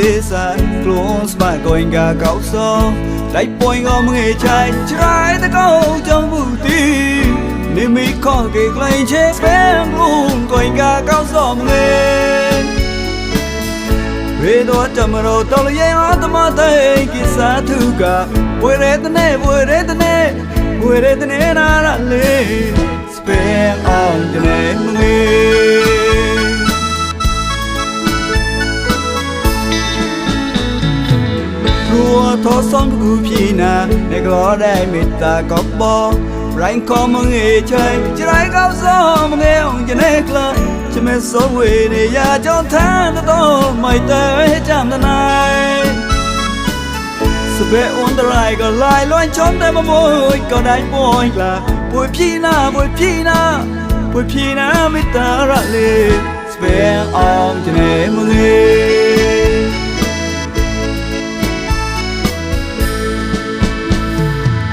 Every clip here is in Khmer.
ទេសែខ្លួនស្បែកក៏អង្ការកោសដៃពួយក៏មងៃចៃច្រៃតកោចំវូទីនិមីខគេក្លែងជេស្វែងខ្លួនក៏អង្ការកោសមងៃវេដោចំរោតលយេអត់មកទេគិសាធុកាវេរេតនេវេរេតនេវេរេតនេណារលេស្វែងអង្គនេមងៃ ក៏សងគូពីណាអ្នកក៏ដែរមេត្តាក៏បងប្រែងក៏មងេឆៃច្រៃក៏សមងេងជានេះក្លាជាមេសូវេនេះយ៉ាចង់ថាទៅដល់មិនតែចាំដល់ណៃស្បែកអូនដរៃក៏ឡាយលន់ចំតែមួយក៏ដែរមួយក្លាពួយភីណាពួយភីណាពួយភីណាមេតារ៉ាលេស្បែកអងជានេះមងេ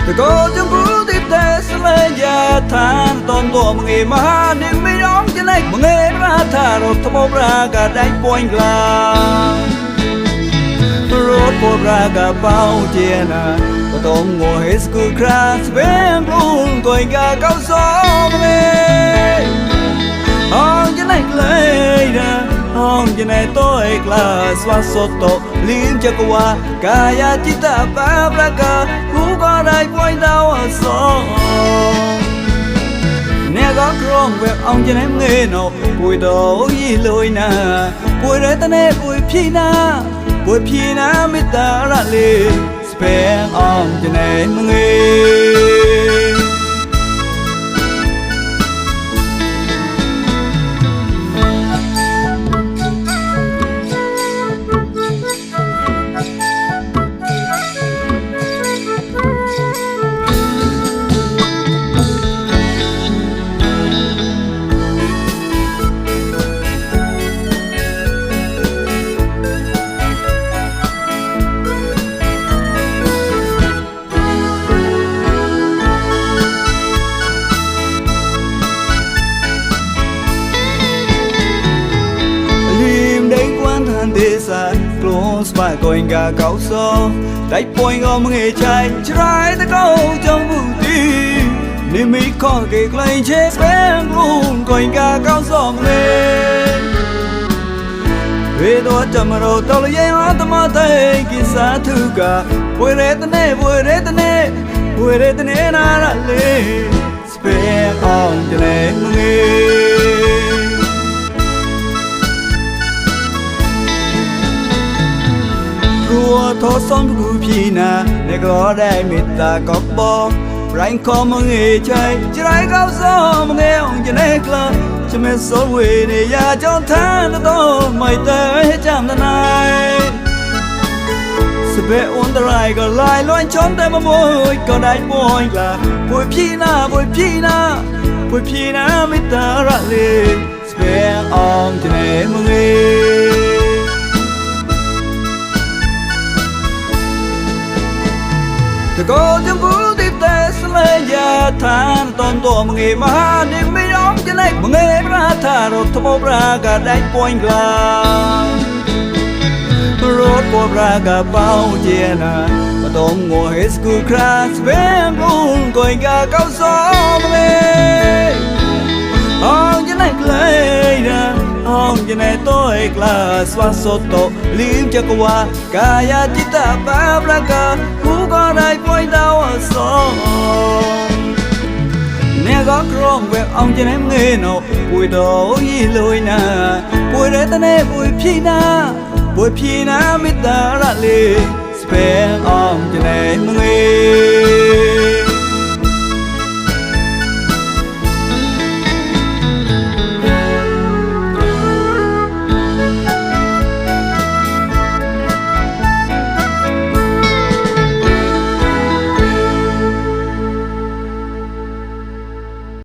ទៅកោចំពោះទីទេសលេយាឋានតនតមងីមហានិមិរំចលេកមងេរាថារត់ថ្មប្រាកាដៃពួយក្លារត់ពួយប្រាកាបោជាណាក៏តងងហេស្គូក្រាស្វែងលូនទួយកាកោសោមងេ on viene todo el claso a soto limpia coa calla chita pa braca jugar hay point down a song နေကောင်းကြောင်းဝဲအောင်ကျင်းငဲနော်ပွေတော်ရီလိုနာပွေတဲ့တနဲ့ပွေဖြီနာပွေဖြီနာမေတ္တာရလေးစပယ်အောင်ကျင်းငဲ ទេសែក្លូនស្វាយកូនកាកោសដៃពួយងមងេចៃច្រៃតកោចំវូទីនិមីខកគេក្លែងជេស្វែងរូនកូនកាកោសងលេវេដោចំរោតលយេអត់មកទេគិសាធុកាវេរេតនេវេរេតនេវេរេតនេណារលេស្វែងអងជេមងេ jane club จะไม่สนเวเนียาจอนทานตอไม่เตยจำทนายสเปออนตรายก็ลายล้วนชนได้มาโมยก็ได้ป่วยละป่วยพี่นาป่วยพี่นาป่วยพี่นาไม่ตาระเลยสเปออนจะไหนมึ តកោចំពោះទីតែស្លេយាឋានតនតមងៃមហានិមិយអំចលេកមងៃប្រាថារត់ថ្មប្រាកាដៃពួយក្លារត់ពួយប្រាកាបោជាណាបតងងហេស្គូក្រាស្វែងគូនកុយកាកោសមលេ ပြမဲတော့ဧကလာစွာစောတော့လင်းချကွာကာယจิตပါပလကကူကောင်းနိုင်ပွင့်တော်စောနေကောကရောဝဲအောင်ကျနေငေနော်ပွေတော်ရီလွိနာပွေတဲ့တနေ့ပွေဖြိနာပွေဖြိနာမေတ္တာရလေးစပယ်အောင်ကျနေငေ